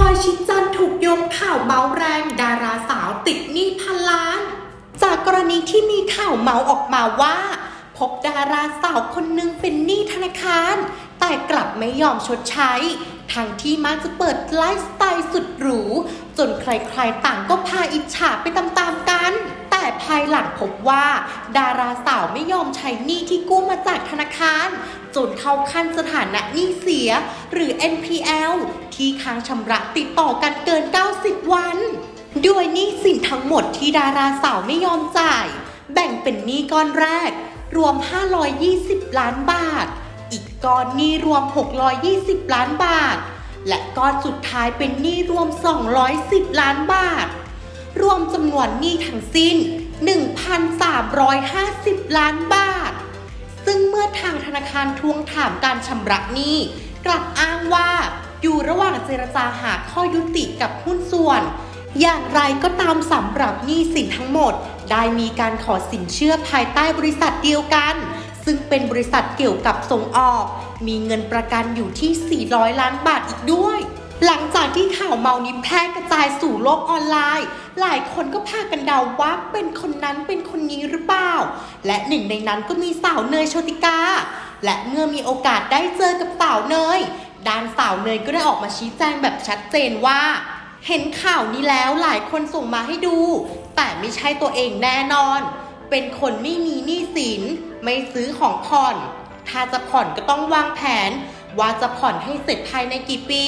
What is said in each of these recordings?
ลอยชิดจันทร์ถูกโยงข่าวเมาแรง ดาราสาวติดหนี้พันล้าน จากกรณีที่มีข่าวเมาออกมาว่า พบดาราสาวคนหนึ่งเป็นหนี้ธนาคาร แต่กลับไม่ยอมชดใช้ ทั้งที่มักจะเปิดไลฟ์สไตล์สุดหรู จนใครๆต่างก็พาอิจฉาไปตามๆกัน แต่ภายหลังพบว่า ดาราสาวไม่ยอมใช้หนี้ที่กู้มาจากธนาคาร จนเข้าขั้นสถานะหนี้เสีย หรือ NPL ที่ค้างชำระติดต่อกันเกิน 90 วันด้วยหนี้สินทั้งหมดที่ดาราสาวไม่ยอมจ่าย แบ่งเป็นหนี้ก้อนแรก รวม 520 ล้านบาท อีกก้อนหนี้รวม 620 ล้านบาท และก้อนสุดท้ายเป็นหนี้รวม 210 ล้านบาท รวมจำนวนหนี้ทั้งสิ้น 1,350 ล้านบาท ซึ่งเมื่อทางธนาคารทวงถามการชำระหนี้ กลับอ้างว่าอยู่ระหว่างเจรจาหาข้อยุติกับหุ้นส่วน อย่างไรก็ตามสำหรับหนี้สินทั้งหมด ได้มีการขอสินเชื่อภายใต้บริษัทเดียวกัน ซึ่งเป็นบริษัทเกี่ยวกับส่งออก มีเงินประกันอยู่ที่ 400 ล้านบาทอีกด้วย หลังจากที่ข่าวเมานี้แพร่กระจายสู่โลกออนไลน์ หลายคนก็พากันเดาว่าเป็นคนนั้นเป็นคนนี้หรือเปล่า และหนึ่งในนั้นก็มีสาวเนยโชติกา และเมื่อมีโอกาสได้เจอกับสาวเนย ด้านสาวเนยก็ได้ออกมาชี้แจงแบบชัดเจนว่า เห็นข่าวนี้แล้วหลายคนส่งมาให้ดู แต่ไม่ใช่ตัวเองแน่นอน เป็นคนไม่มีหนี้สิน ไม่ซื้อของผ่อน ถ้าจะผ่อนก็ต้องวางแผน ว่าจะผ่อนให้เสร็จภายในกี่ปี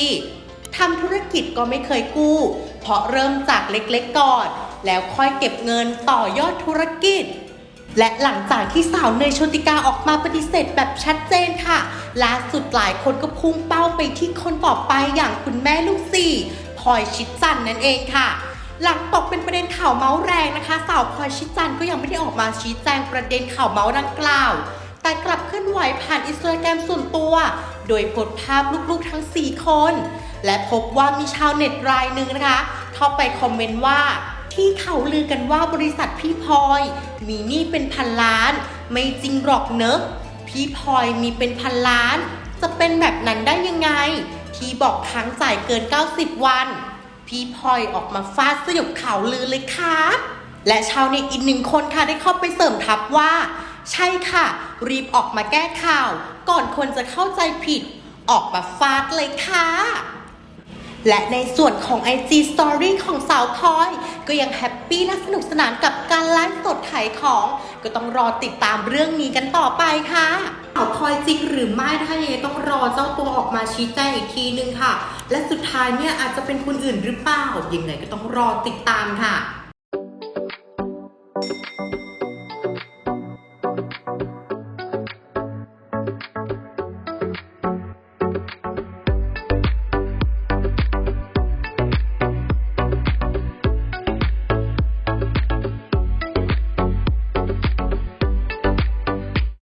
ทำธุรกิจก็ไม่เคยกู้ เพราะเริ่มจากเล็กๆก่อน แล้วค่อยเก็บเงินต่อยอดธุรกิจ และหลังจากที่สาวเนยโชติกาออกมาปฏิเสธแบบชัดเจนค่ะล่าสุดหลายคนก็พุ่งเป้าไปที่คนต่อไปอย่างคุณแม่ลูกสี่พลอยชิดจันน์นั่นเองค่ะ หลังตกเป็นประเด็นข่าวเมาส์แรงนะคะ สาวพลอยชิดจันน์ก็ยังไม่ได้ออกมาชี้แจงประเด็นข่าวเมาส์ดังกล่าว แต่กลับเคลื่อนไหวผ่านอินสตาแกรมส่วนตัว โดยโพสต์ภาพลูกๆทั้ง 4 คน และพบว่ามีชาวเน็ตรายหนึ่งนะคะ เข้าไปคอมเมนต์ว่า ที่เขาลือกันว่าบริษัทพี่พลอย มีหนี้เป็นพันล้าน ไม่จริงหรอกเนอะพี่พลอยมีเป็นพันล้าน จะเป็นแบบนั้นได้ยังไง ที่บอกค้างจ่ายเกิน 90 วัน พี่พลอยออกมาฟาดสยบข่าวลือเลยครับและชาวเน็ตอีกหนึ่งคนค่ะได้เข้าไปเสริมทับว่า ใช่ค่ะ รีบออกมาแก้ข่าว ก่อนคนจะเข้าใจผิด ออกมาฟาดเลยค่ะ และในส่วนของ IG Story ของสาวพลอย ก็ยังแฮปปี้และสนุกสนานกับการไลฟ์สดขายของ ก็ต้องรอติดตามเรื่องนี้กันต่อไปค่ะสาวพลอยจริงหรือไม่ถ้ายังไงต้องรอเจ้าตัวออกมาชี้แจงอีกทีนึงค่ะ และสุดท้ายเนี่ยอาจจะเป็นคนอื่นหรือเปล่ายังไงก็ต้องรอติดตามค่ะ